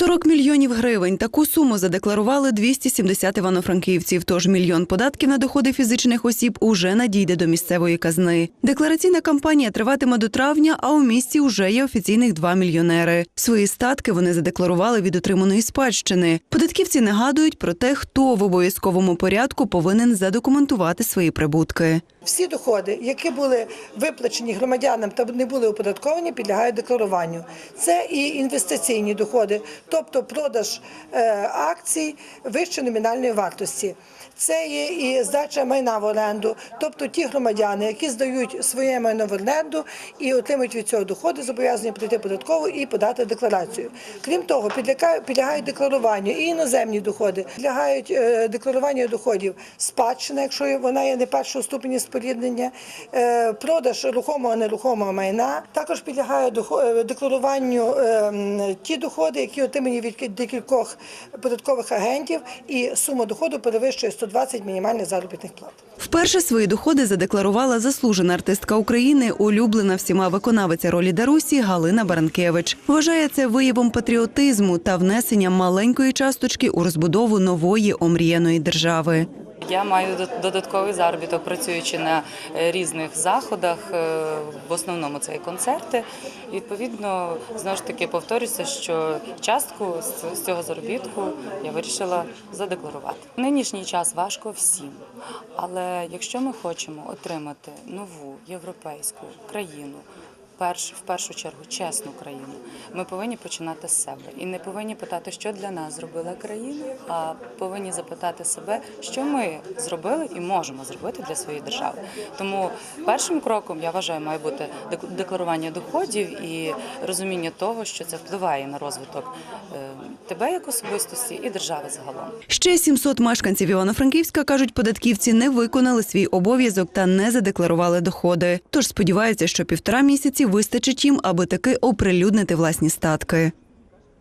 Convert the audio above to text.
40 мільйонів гривень. Таку суму задекларували 270 івано-франківців. Тож мільйон податків на доходи фізичних осіб уже надійде до місцевої казни. Деклараційна кампанія триватиме до травня, а у місті вже є офіційних 2 мільйонери. Свої статки вони задекларували від отриманої спадщини. Податківці нагадують про те, хто в обов'язковому порядку повинен задокументувати свої прибутки. Всі доходи, які були виплачені громадянам та не були оподатковані, підлягають декларуванню. Це і інвестиційні доходи, тобто продаж е, акцій вище номінальної вартості. Це є і здача майна в оренду, тобто ті громадяни, які здають своє майно в оренду і отримують від цього доходи, зобов'язані прийти податкову і подати декларацію. Крім того, підлягають, декларуванню і іноземні доходи, підлягають е, декларуванню доходів спадщина, якщо вона є не першого ступеня споріднення, е, продаж рухомого нерухомого майна. Також підлягає декларуванню ті доходи, які отримані від декількох податкових агентів, і сума доходу перевищує 120 мінімальних заробітних плат. Вперше свої доходи задекларувала заслужена артистка України, улюблена всіма виконавиця ролі Дарусі Галина Баранкевич. Вважає це виявом патріотизму та внесенням маленької часточки у розбудову нової омріяної держави. Я маю додатковий заробіток, працюючи на е, різних заходах. е, В основному це і концерти. Відповідно, знову ж таки повторюся, що частку з цього заробітку я вирішила задекларувати. В нинішній час важко всім, але якщо ми хочемо отримати нову європейську країну. Перш, в першу чергу чесну країну. Ми повинні починати з себе і не повинні питати, що для нас зробила країна, а повинні запитати себе, що ми зробили і можемо зробити для своєї держави. Тому першим кроком я вважаю, має бути декларування доходів і розуміння того, що це впливає на розвиток е, тебе як особистості і держави загалом. Ще 700 мешканців Івано-Франківська кажуть, податківці не виконали свій обов'язок та не задекларували доходи. Тож сподіваються, що півтора місяці вистачить їм, аби таки оприлюднити власні статки.